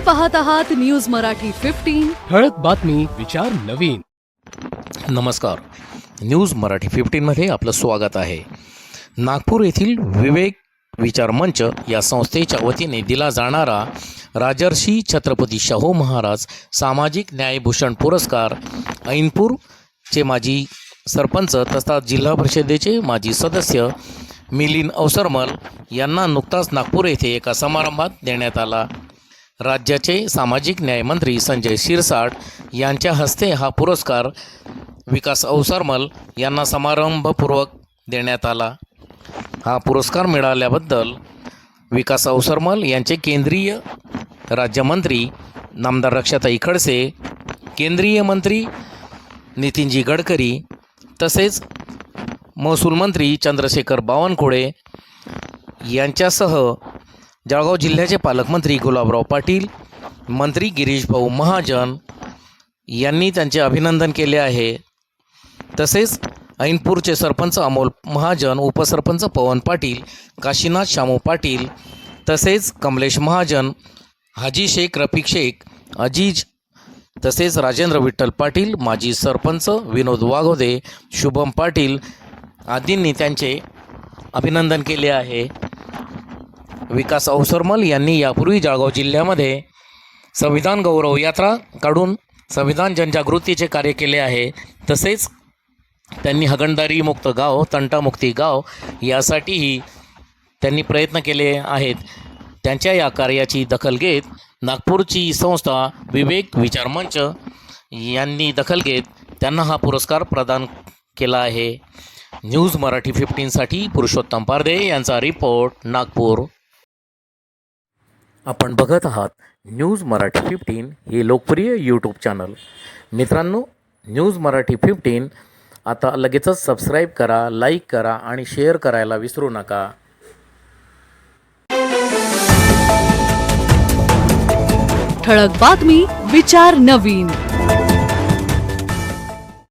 पाहत आहात news Marathi fifteen ठळक बातमी विचार नवीन. नमस्कार. न्यूज मराठी फिफ्टीनमध्ये आपलं स्वागत आहे. नागपूर येथील विवेक विचार मंच या संस्थेच्या वतीने दिला जाणारा राजर्षी छत्रपती शाहू महाराज सामाजिक न्यायभूषण पुरस्कार ऐनपूरचे माजी सरपंच तथा जिल्हा परिषदेचे माजी सदस्य मिलिंद अवसरमल यांना नुकताच नागपूर येथे एका समारंभात देण्यात आला. राज्याचे सामाजिक न्यायमंत्री संजय शिरसाट यांच्या हस्ते हा पुरस्कार विकास अवसरमल यांना समारंभपूर्वक देण्यात आला. हा पुरस्कार मिळाल्याबद्दल विकास अवसरमल यांचे केंद्रीय राज्यमंत्री नामदार रक्षाताई खडसे केंद्रीय मंत्री नितीनजी गडकरी तसेच महसूल मंत्री चंद्रशेखर बावनकुळे यांच्यासह जळगाव जिल्ह्याचे पालकमंत्री गुलाबराव पाटील मंत्री गिरीश भाऊ महाजन यांनी त्यांचे अभिनंदन केले आहे. तसेच ऐनपूरचे सरपंच अमोल महाजन उपसरपंच पवन पाटील काशीनाथ शामू पाटील तसेच कमलेश महाजन हाजी शेख रफिक शेख अजीज तसेच राजेंद्र विठ्ठल पाटील माजी सरपंच विनोद वाघोदे शुभम पाटील आदींनी त्यांचे अभिनंदन केले आहे. विकास अवसरमल यांनी यापूर्वी जळगाव जिल्ह्यामध्ये संविधान गौरव यात्रा काढून संविधान जनजागृतीचे कार्य केले आहे. तसेच त्यांनी हगणदारी मुक्त गाव तंटामुक्ती गाव यासाठीही त्यांनी प्रयत्न केले आहेत. त्यांच्या या कार्याची दखल घेत नागपूरची संस्था विवेक विचार मंच यांनी दखल घेत त्यांना हा पुरस्कार प्रदान केला आहे. न्यूज मराठी फिफ्टीनसाठी पुरुषोत्तम पारदे यांचा रिपोर्ट नागपूर. आपण बघत आहात न्यूज मराठी फिफ्टीन हे लोकप्रिय यूट्यूब चॅनल मित्रांनो न्यूज मराठी फिफ्टीन आता लगेचच सबस्क्राईब करा लाईक करा आणि शेअर करायला विसरू नका. ठळक बातमी विचार नवीन.